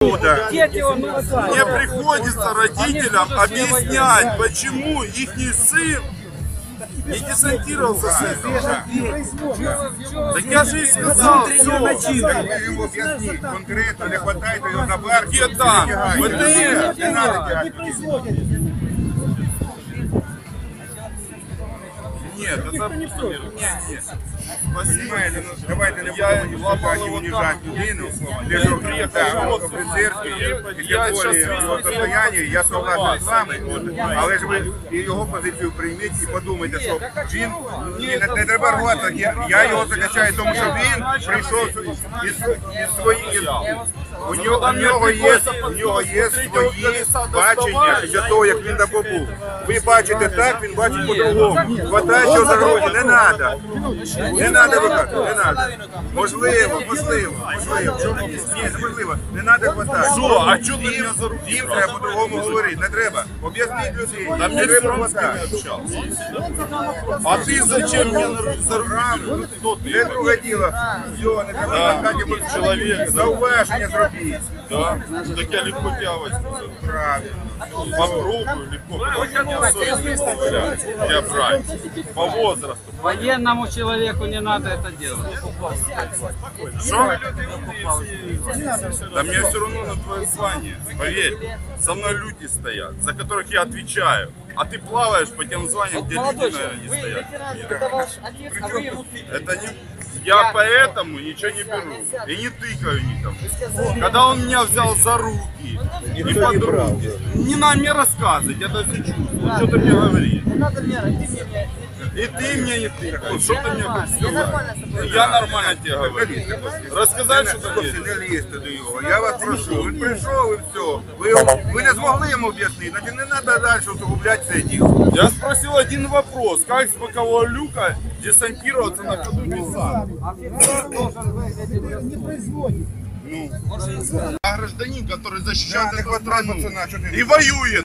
ну, Мне приходится родителям объяснять, почему их сын не десантировался с этого. Так я же и сказал, все. Ви йому об'ясніть конкретно, не хватайте його на барки. Где там? ВТР. Не надо Нет, это... Ну, не против. Спасибо. Давайте не будем лапать и унижать людину. Лежу приехал в церкві, є более состояние, я согласен з вами, але ж ви його позицію прийміть і подумайте, що він не треба рвати. я його закачаю, тому що він прийшов із своїх у нього, у нього є, у нього є свої бачення для того, як він добув. Ви бачите так, він бачить по-другому. Хватає, що загрозі, не треба. Не треба викати, не треба. Можливо, можливо, можливо. Ні, неможливо. Не треба хватати. Що? А чого ти мене за руку Їм треба по-другому говорити, не треба. Об'ясніть людей, Да не треба хватати. А ты зачем руки за? Правильно. Це друге діло. Все, не треба хватати, зауваження зробіть. Да? Так я легко тебя возьму. Правильно. Попробую легко. потому что. Я брать. По возрасту. Военному человеку не надо это делать. Что? Да мне все равно на твое звание. Поверь, со мной люди стоят, за которых я отвечаю. А ты плаваешь по тем званиям, где люди, наверное, не стоят. Это не... Я поэтому ничего не беру. И не тыкаю никому. Когда он меня взял за руки и под руки, не надо мне рассказывать, это все чувствую. Что ты мне говоришь? И ты мне не тыкал. Что ты мне хочешь сказать? Я нормально тебе говорю. Рассказать, что ты Хлопці, мне? не лізьте до його. Я вас прошу. Він прийшов і все. Ви, його- ви не змогли йому об'яснити, значить не треба далі усугубляти це діло. Я спросил один вопрос. Как с бокового люка десантироваться на ходу без сам? Ну, а гражданин, который защищает Да, не эту хватает страну пацана, что ты- и воюет